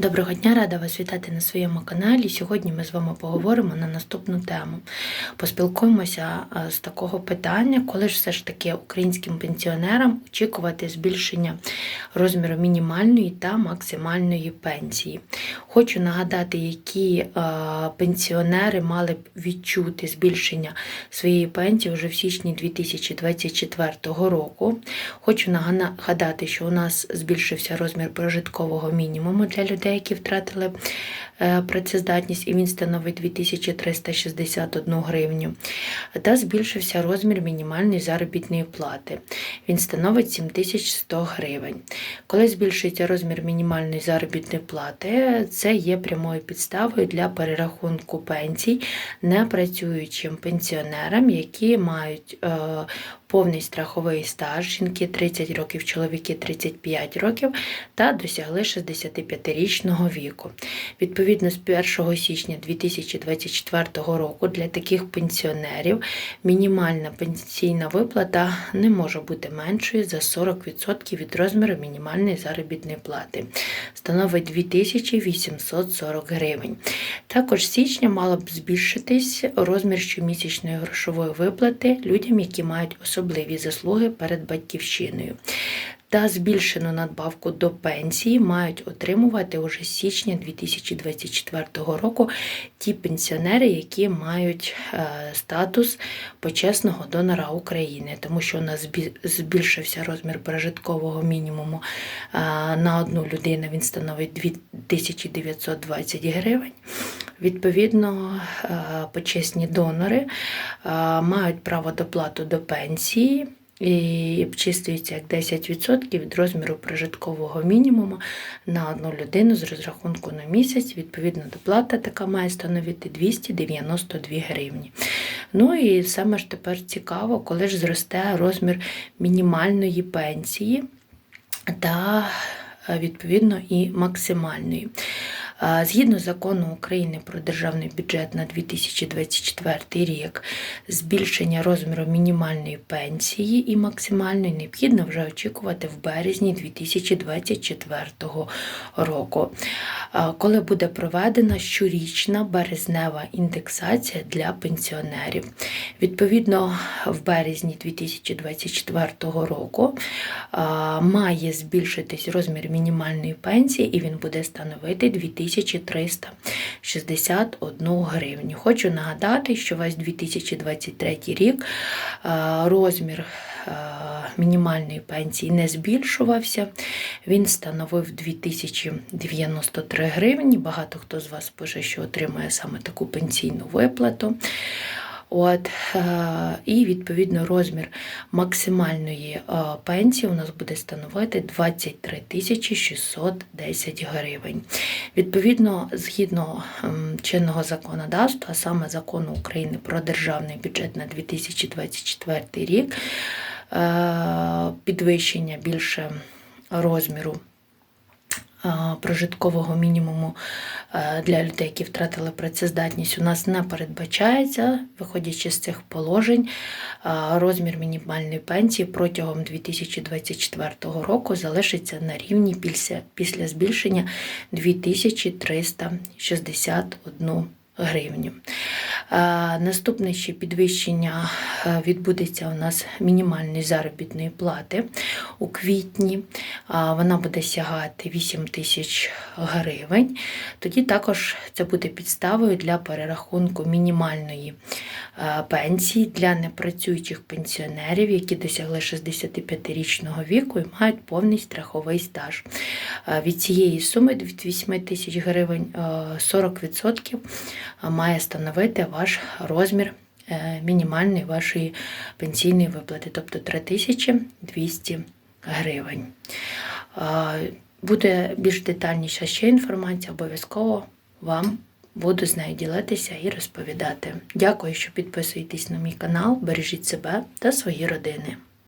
Доброго дня, рада вас вітати на своєму каналі. Сьогодні ми з вами поговоримо на наступну тему. Поспілкуємося з такого питання, коли ж все ж таки українським пенсіонерам очікувати збільшення розміру мінімальної та максимальної пенсії. Хочу нагадати, які пенсіонери мали б відчути збільшення своєї пенсії вже в січні 2024 року. Хочу нагадати, що у нас збільшився розмір прожиткового мінімуму для людей які втратили е, працездатність, і він становить 2361 гривню. Та збільшився розмір мінімальної заробітної плати. Він становить 7100 гривень. Коли збільшується розмір мінімальної заробітної плати, це є прямою підставою для перерахунку пенсій непрацюючим пенсіонерам, які мають е, повний страховий стаж, жінки 30 років, чоловіки 35 років та досягли 65-річного віку. Відповідно, з 1 січня 2024 року для таких пенсіонерів мінімальна пенсійна виплата не може бути меншою за 40% від розміру мінімальної заробітної плати. Становить 2840 гривень. Також з січня мало б збільшитись розмір щомісячної грошової виплати людям, які мають особливі заслуги перед батьківщиною. Та збільшену надбавку до пенсії мають отримувати уже з січня 2024 року ті пенсіонери, які мають е, статус почесного донора України, тому що у нас збільшився розмір прожиткового мінімуму е, на одну людину. Він становить 2920 гривень. Відповідно, е, почесні донори мають право доплату до пенсії і обчислюється як 10% від розміру прожиткового мінімуму на одну людину з розрахунку на місяць. Відповідно, доплата така має становити 292 гривні. Ну і саме ж тепер цікаво, коли ж зросте розмір мінімальної пенсії та відповідно і максимальної. Згідно закону України про державний бюджет на 2024 рік, збільшення розміру мінімальної пенсії і максимальної необхідно вже очікувати в березні 2024 року, коли буде проведена щорічна березнева індексація для пенсіонерів. Відповідно, в березні 2024 року має збільшитись розмір мінімальної пенсії, і він буде становити 2000 2361 гривню. Хочу нагадати, що весь 2023 рік розмір мінімальної пенсії не збільшувався. Він становив 2093 гривні. Багато хто з вас пише, що отримує саме таку пенсійну виплату. От, е, І відповідно розмір максимальної е, пенсії у нас буде становити 23 тисячі 610 гривень. Відповідно, згідно чинного законодавства, саме закону України про державний бюджет на 2024 рік, е, підвищення більше розміру прожиткового мінімуму для людей, які втратили працездатність, у нас не передбачається, виходячи з цих положень, розмір мінімальної пенсії протягом 2024 року залишиться на рівні після, після збільшення 2361 гривню. Наступне ще підвищення відбудеться у нас мінімальної заробітної плати у квітні. Вона буде сягати 8 тисяч гривень. Тоді також це буде підставою для перерахунку мінімальної пенсії для непрацюючих пенсіонерів, які досягли 65-річного віку і мають повний страховий стаж. Від цієї суми від 8 тисяч гривень 40% має становити ваш розмір е, мінімальної вашої пенсійної виплати, тобто 3200 гривень. Буде більш детальніша ще інформація, обов'язково вам буду з нею ділитися і розповідати. Дякую, що підписуєтесь на мій канал, бережіть себе та свої родини.